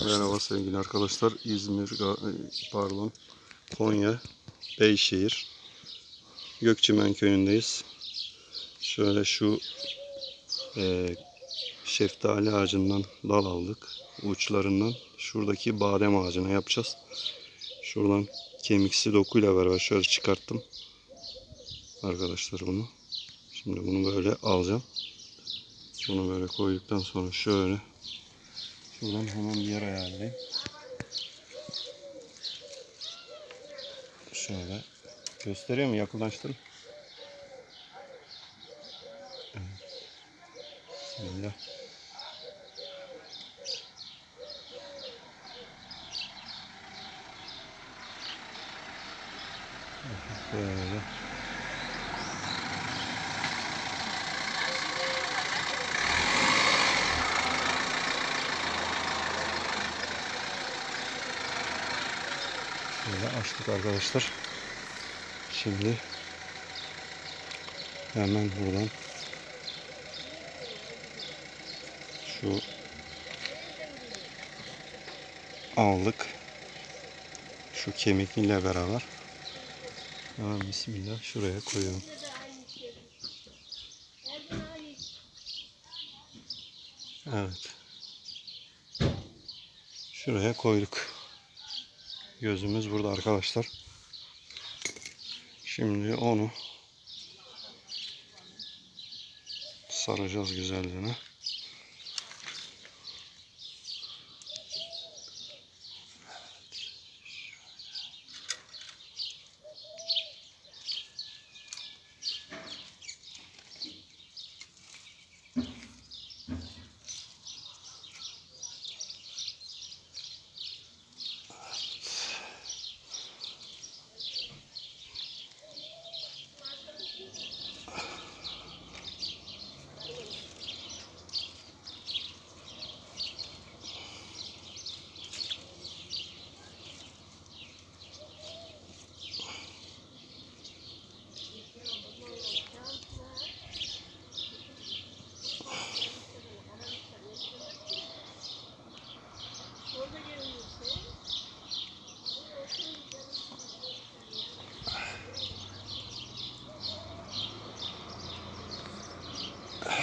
Merhaba sevgili arkadaşlar. İzmir, Ga- pardon, Konya, Beyşehir, Gökçemen köyündeyiz. Şöyle şu e, şeftali ağacından dal aldık. Uçlarından şuradaki badem ağacına yapacağız. Şuradan kemiksi dokuyla beraber şöyle çıkarttım. Arkadaşlar bunu. Şimdi bunu böyle alacağım. Bunu böyle koyduktan sonra şöyle Şuradan hemen bir yer ayarlayayım. Şöyle. Gösteriyor mu? Yakınlaştırın. Bismillah. Böyle. Şöyle açtık arkadaşlar. Şimdi hemen buradan şu aldık. Şu kemikiyle beraber. Hemen bismillah şuraya koyuyorum. Evet. Şuraya koyduk. Gözümüz burada arkadaşlar. Şimdi onu saracağız güzelce.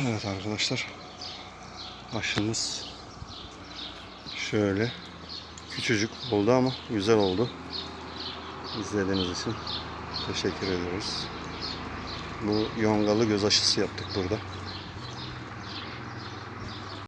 Evet arkadaşlar. Aşımız şöyle küçücük oldu ama güzel oldu. İzlediğiniz için teşekkür ediyoruz. Bu yongalı göz aşısı yaptık burada.